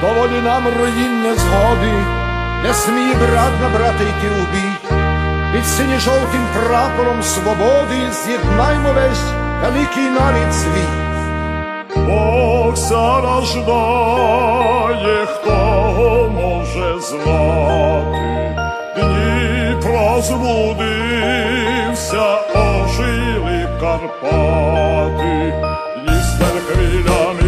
доволі нам руїнне згоди, не сміє брат на брата йти у бій. Під синьо-жовтим прапором свободи з'єднаймо весь великий нарід свій. Бог зарождає, хто може знати, Дніпро збудився, ожили Карпати, Дністер хвилями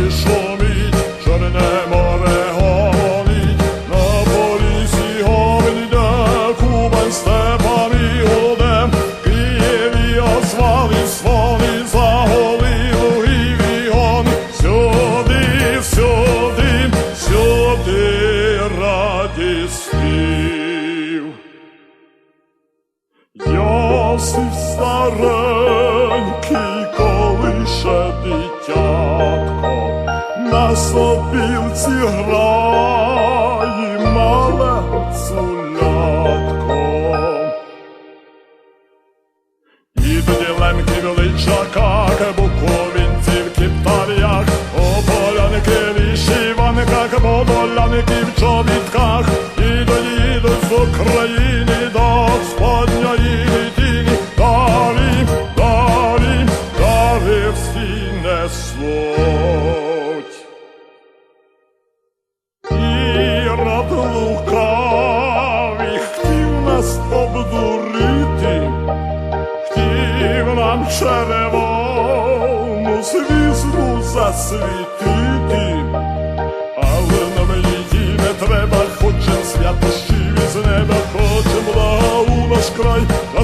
спів. Йосиф старенький, коли ще дитятко, на сопілці грає мале цулятко. І тоді лемки величаках, буковинців чобітках, ідуть, ідуть з України до Господньої дитини, далі, далі, далі всі несуть. Ірод лукавий хотів нас обдурити, хотів нам червону звізду засвітити,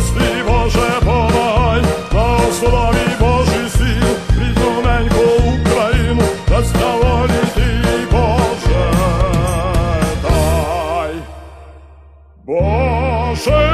Прости, Боже, помагай, на основі Божих сил, рідненьку Україну, та здавалі ти, Боже. Боже,